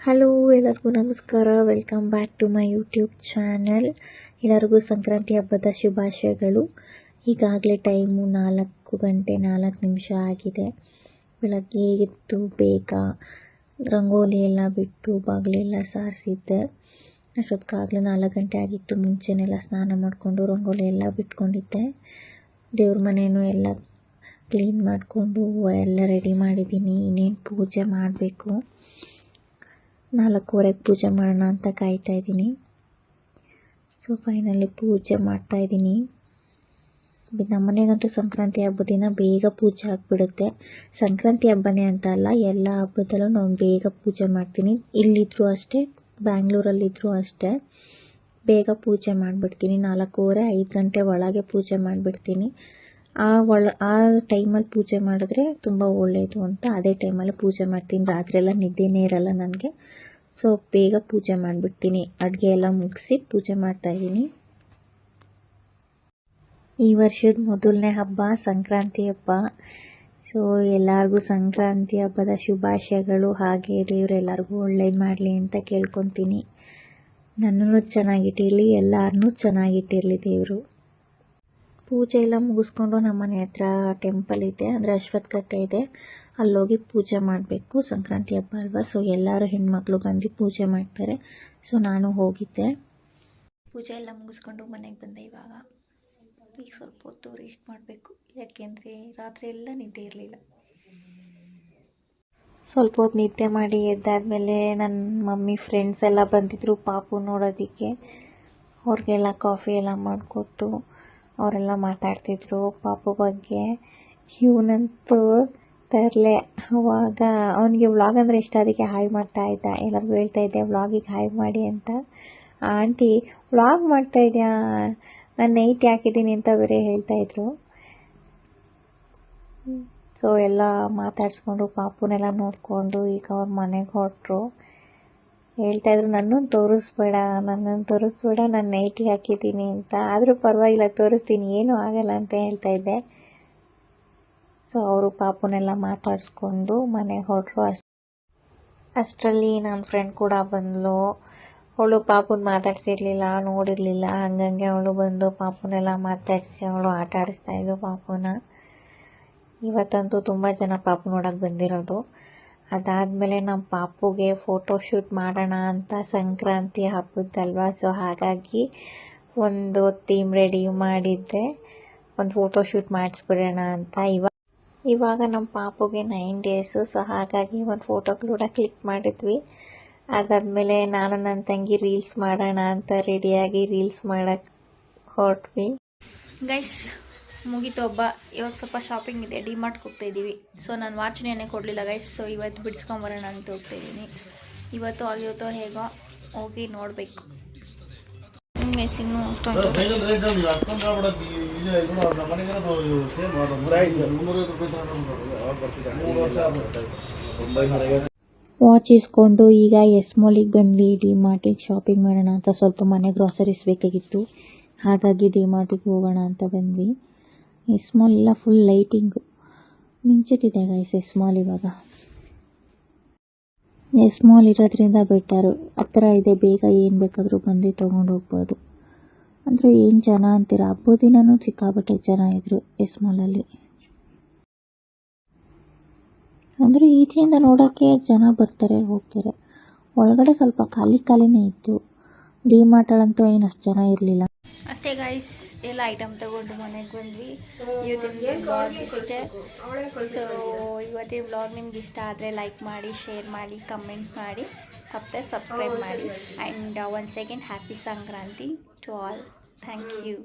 Hello, ಎಲ್ಲರಿಗೂ ನಮಸ್ಕಾರ. Welcome back to my YouTube channel ಎಲ್ಲರಿಗೂ ಸಂಕ್ರಾಂತಿ ಹಬ್ಬದ ಶುಭಾಶಯಗಳು. ಈಗಾಗಲೇ ಟೈಮು ನಾಲ್ಕು ಗಂಟೆ ನಾಲ್ಕು ನಿಮಿಷ ಆಗಿದೆ. ಬೆಳಗ್ಗೆ ಎದ್ದು ಬೇಗ ರಂಗೋಲಿ ಎಲ್ಲ ಬಿಟ್ಟು ಬಾಗಿಲೆಲ್ಲ ಸಾರಿಸಿದ್ದೆ. ಅಷ್ಟೊತ್ತಿಗಾಗಲೇ ನಾಲ್ಕು ಗಂಟೆ ಆಗಿತ್ತು. ಮುಂಚೆನೆಲ್ಲ ಸ್ನಾನ ಮಾಡಿಕೊಂಡು ರಂಗೋಲಿ ಎಲ್ಲ ಬಿಟ್ಕೊಂಡಿದ್ದೆ. ದೇವ್ರ ಮನೆಯೂ ಎಲ್ಲ ಕ್ಲೀನ್ ಮಾಡಿಕೊಂಡು ಎಲ್ಲ ರೆಡಿ ಮಾಡಿದ್ದೀನಿ. ಇನ್ನೇನು ಪೂಜೆ ಮಾಡಬೇಕು. ನಾಲ್ಕೂವರೆಗೆ ಪೂಜೆ ಮಾಡೋಣ ಅಂತ ಕಾಯ್ತಾ ಇದ್ದೀನಿ. ಸೊ ಫೈನಲಿ ಪೂಜೆ ಮಾಡ್ತಾ ಇದ್ದೀನಿ. ನಮ್ಮ ಮನೆಗಂತೂ ಸಂಕ್ರಾಂತಿ ಹಬ್ಬದ ದಿನ ಬೇಗ ಪೂಜೆ ಆಗಿಬಿಡುತ್ತೆ. ಸಂಕ್ರಾಂತಿ ಹಬ್ಬನೇ ಅಂತ ಅಲ್ಲ, ಎಲ್ಲ ಹಬ್ಬದಲ್ಲೂ ನಾನು ಬೇಗ ಪೂಜೆ ಮಾಡ್ತೀನಿ. ಇಲ್ಲಿದ್ದರೂ ಅಷ್ಟೇ ಬ್ಯಾಂಗ್ಳೂರಲ್ಲಿದ್ದರೂ ಅಷ್ಟೇ, ಬೇಗ ಪೂಜೆ ಮಾಡಿಬಿಡ್ತೀನಿ. ನಾಲ್ಕೂವರೆ, ಐದು ಗಂಟೆ ಒಳಗೆ ಪೂಜೆ ಮಾಡಿಬಿಡ್ತೀನಿ. ಆ ಒಳ, ಆ ಟೈಮಲ್ಲಿ ಪೂಜೆ ಮಾಡಿದ್ರೆ ತುಂಬ ಒಳ್ಳೆಯದು ಅಂತ ಅದೇ ಟೈಮಲ್ಲಿ ಪೂಜೆ ಮಾಡ್ತೀನಿ. ರಾತ್ರಿ ಎಲ್ಲ ನಿದ್ದೆನೇ ಇರಲ್ಲ ನನಗೆ. ಸೊ ಬೇಗ ಪೂಜೆ ಮಾಡಿಬಿಡ್ತೀನಿ. ಅಡುಗೆ ಎಲ್ಲ ಮುಗಿಸಿ ಪೂಜೆ ಮಾಡ್ತಾಯಿದ್ದೀನಿ ಈ ವರ್ಷದ ಮೊದಲನೇ ಹಬ್ಬ ಸಂಕ್ರಾಂತಿ ಹಬ್ಬ. ಸೊ ಎಲ್ಲರಿಗೂ ಸಂಕ್ರಾಂತಿ ಹಬ್ಬದ ಶುಭಾಶಯಗಳು ಹಾಗೆ ದೇವರು ಎಲ್ಲರಿಗೂ ಒಳ್ಳೇದು ಮಾಡಲಿ ಅಂತ ಕೇಳ್ಕೊತೀನಿ. ನನ್ನನ್ನು ಚೆನ್ನಾಗಿಟ್ಟಿರಲಿ ಎಲ್ಲರನ್ನೂ ಚೆನ್ನಾಗಿಟ್ಟಿರಲಿ ದೇವರು. ಪೂಜೆ ಎಲ್ಲ ಮುಗಿಸ್ಕೊಂಡು ನಮ್ಮ ಮನೆ ಹತ್ರ ಟೆಂಪಲ್ ಇದೆ ಅಂದರೆ ಅಶ್ವತ್ಥ ಕಟ್ಟೆ ಇದೆ. ಅಲ್ಲೋಗಿ ಪೂಜೆ ಮಾಡಬೇಕು. ಸಂಕ್ರಾಂತಿ ಹಬ್ಬ ಅಲ್ವಾ ಸೊ ಎಲ್ಲರೂ ಹೆಣ್ಮಕ್ಳು ಬಂದು ಪೂಜೆ ಮಾಡ್ತಾರೆ. ಸೊ ನಾನು ಹೋಗಿದ್ದೆ. ಪೂಜೆ ಎಲ್ಲ ಮುಗಿಸ್ಕೊಂಡು ಮನೆಗೆ ಬಂದೆ ಇವಾಗ. ಈಗ ಸ್ವಲ್ಪ ಹೊತ್ತು ರೆಸ್ಟ್ ಮಾಡಬೇಕು. ಯಾಕೆಂದರೆ ರಾತ್ರಿ ಎಲ್ಲ ನಿದ್ದೆ ಇರಲಿಲ್ಲ. ಸ್ವಲ್ಪ ಹೊತ್ತು ನಿದ್ದೆ ಮಾಡಿ ಎದ್ದಾದಮೇಲೆ ನನ್ನ ಮಮ್ಮಿ ಫ್ರೆಂಡ್ಸ್ ಎಲ್ಲ ಬಂದಿದ್ದರು ಪಾಪು ನೋಡೋದಕ್ಕೆ. ಅವ್ರಿಗೆಲ್ಲ ಕಾಫಿ ಎಲ್ಲ ಮಾಡಿಕೊಟ್ಟು ಅವರೆಲ್ಲ ಮಾತಾಡ್ತಿದ್ರು ಪಾಪು ಬಗ್ಗೆ. ಇವನಂತೂ ತರಲೆ. ಅವಾಗ ಅವನಿಗೆ ವ್ಲಾಗ್ ಅಂದರೆ ಇಷ್ಟ, ಅದಕ್ಕೆ ಹಾಯ್ ಮಾಡ್ತಾ ಇದ್ದ. ಎಲ್ಲರಿಗೂ ಹೇಳ್ತಾ ಇದ್ದೆ ವ್ಲಾಗಿಗೆ ಹಾಯ್ ಮಾಡಿ ಅಂತ. ಆಂಟಿ ವ್ಲಾಗ್ ಮಾಡ್ತಾ ಇದೆಯಾ? ನಾನು ನೈಟ್ ಹಾಕಿದ್ದೀನಿ ಅಂತ ಬೇರೆ ಹೇಳ್ತಾಯಿದ್ರು ಸೊ ಎಲ್ಲ ಮಾತಾಡಿಸ್ಕೊಂಡು ಪಾಪುನೆಲ್ಲ ನೋಡಿಕೊಂಡು ಈಗ ಅವ್ರ ಮನೆಗೆ ಹೊರಟ್ರು. ಹೇಳ್ತಾಯಿದ್ರು, ನನ್ನನ್ನು ತೋರಿಸ್ಬೇಡ ನನ್ನನ್ನು ತೋರಿಸ್ಬೇಡ, ನಾನು ನೈಟಿ ಹಾಕಿದ್ದೀನಿ ಅಂತ. ಆದರೂ ಪರವಾಗಿಲ್ಲ, ತೋರಿಸ್ತೀನಿ, ಏನೂ ಆಗಲ್ಲ ಅಂತ ಹೇಳ್ತಾ ಇದ್ದೆ ಸೊ ಅವರು ಪಾಪುನೆಲ್ಲ ಮಾತಾಡಿಸ್ಕೊಂಡು ಮನೆಗೆ ಹೊರಟ್ರು. ಅಷ್ಟು, ಅಷ್ಟರಲ್ಲಿ ನನ್ನ ಫ್ರೆಂಡ್ ಕೂಡ ಬಂದಳು ಅವಳು ಪಾಪುನ ಮಾತಾಡ್ಸಿರ್ಲಿಲ್ಲ, ನೋಡಿರಲಿಲ್ಲ. ಹಂಗಂಗೆ ಅವಳು ಬಂದು ಪಾಪುನೆಲ್ಲ ಮಾತಾಡಿಸಿ, ಅವಳು ಆಟ ಆಡಿಸ್ತಾ ಇದ್ಲು ಪಾಪುನ. ಇವತ್ತಂತೂ ತುಂಬ ಜನ ಪಾಪು ನೋಡೋಕೆ ಬಂದಿರೋದು. ಅದಾದಮೇಲೆ ನಮ್ಮ ಪಾಪುಗೆ ಫೋಟೋ ಶೂಟ್ ಮಾಡೋಣ ಅಂತ ಸಂಕ್ರಾಂತಿ ಹಬ್ಬದಲ್ವಾ ಸೊ ಹಾಗಾಗಿ ಒಂದು ಥೀಮ್ ರೆಡಿ ಮಾಡಿದ್ದೆ. ಒಂದು ಫೋಟೋ ಶೂಟ್ ಮಾಡಿಸ್ಬಿಡೋಣ ಅಂತ. ಇವಾಗ ಇವಾಗ ನಮ್ಮ ಪಾಪುಗೆ ನೈನ್ ಡೇಸು ಸೊ ಹಾಗಾಗಿ ಒಂದು ಫೋಟೋ ಕೂಡ ಕ್ಲಿಕ್ ಮಾಡಿದ್ವಿ. ಅದಾದಮೇಲೆ ನಾನು ನನ್ನ ತಂಗಿ ರೀಲ್ಸ್ ಮಾಡೋಣ ಅಂತ ರೆಡಿಯಾಗಿ ರೀಲ್ಸ್ ಮಾಡೋಕ್ಕೆ ಹೊರಟ್ವಿ. ಗೈಸ್ ಮುಗೀತು ಹಬ್ಬ. ಇವಾಗ ಸ್ವಲ್ಪ ಶಾಪಿಂಗ್ ಇದೆ ಡಿಮಾರ್ಟ್ಗೆ ಹೋಗ್ತಾ ಇದ್ದೀವಿ. ಸೊ ನಾನು ವಾಚ್ನೇನೆ ಕೊಡಲಿಲ್ಲ ಗೈಸ್ ಸೊ ಇವತ್ತು ಬಿಡಿಸ್ಕೊಂಬರೋಣ ಅಂತ ಹೋಗ್ತಾ ಇದ್ದೀನಿ. ಇವತ್ತು ಆಗಿರುತ್ತೋ ಹೇಗೋ ಹೋಗಿ ನೋಡಬೇಕು. ವಾಚ್ ಇಸ್ಕೊಂಡು ಈಗ ಎಸ್ ಮಾಲಿಗೆ ಬಂದ್ವಿ ಡಿ ಮಾರ್ಟಿಗೆ ಶಾಪಿಂಗ್ ಮಾಡೋಣ ಅಂತ ಸ್ವಲ್ಪ ಮನೆ ಗ್ರಾಸರೀಸ್ ಬೇಕಾಗಿತ್ತು. ಹಾಗಾಗಿ ಡಿ ಮಾರ್ಟಿಗೆ ಹೋಗೋಣ ಅಂತ ಬಂದ್ವಿ. ಎಸ್ ಮಾಲ್ ಎಲ್ಲ ಫುಲ್ ಲೈಟಿಂಗು ಮಿಂಚುತ್ತಿದೆ ಗೈಸ್ ಎಸ್ ಮಾಲ್ ಇವಾಗ. ಎಸ್ ಮಾಲ್ ಇರೋದ್ರಿಂದ ಬೆಟರು ಹತ್ರ ಇದೆ, ಬೇಗ ಏನು ಬೇಕಾದರೂ ಬಂದು ತೊಗೊಂಡು ಹೋಗ್ಬೋದು. ಅಂದರೆ ಏನು ಜನ ಅಂತೀರ? ಹಬ್ಬದ ದಿನವೂ ಸಿಕ್ಕಾಪಟ್ಟೆ ಜನ ಇದ್ದರು ಎಸ್ ಮಾಲಲ್ಲಿ ಅಂದರೆ ಈಚೆಯಿಂದ ನೋಡೋಕ್ಕೆ ಜನ ಬರ್ತಾರೆ, ಹೋಗ್ತಾರೆ. ಒಳಗಡೆ ಸ್ವಲ್ಪ ಖಾಲಿ ಖಾಲಿನೇ ಇತ್ತು. ಡಿ ಮಾರ್ಟಲ್ಲಂತೂ ಏನು ಅಷ್ಟು ಜನ ಇರಲಿಲ್ಲ. ಅಷ್ಟೇ ಗೈಸ್ ಎಲ್ಲ ಐಟಮ್ ತಗೊಂಡು ಮನೆಗೆ ಬಂದ್ವಿ. ಇವತ್ತಿನ ಬ್ಲಾಗ್ ಇಷ್ಟೇ. ಸೊ ಇವತ್ತಿನ ಬ್ಲಾಗ್ ನಿಮ್ಗೆ ಇಷ್ಟ ಆದರೆ ಲೈಕ್ ಮಾಡಿ ಶೇರ್ ಮಾಡಿ ಕಮೆಂಟ್ ಮಾಡಿ. ತಪ್ಪದೆ ಸಬ್ಸ್ಕ್ರೈಬ್ ಮಾಡಿ. And one second happy Sankranti to all thank you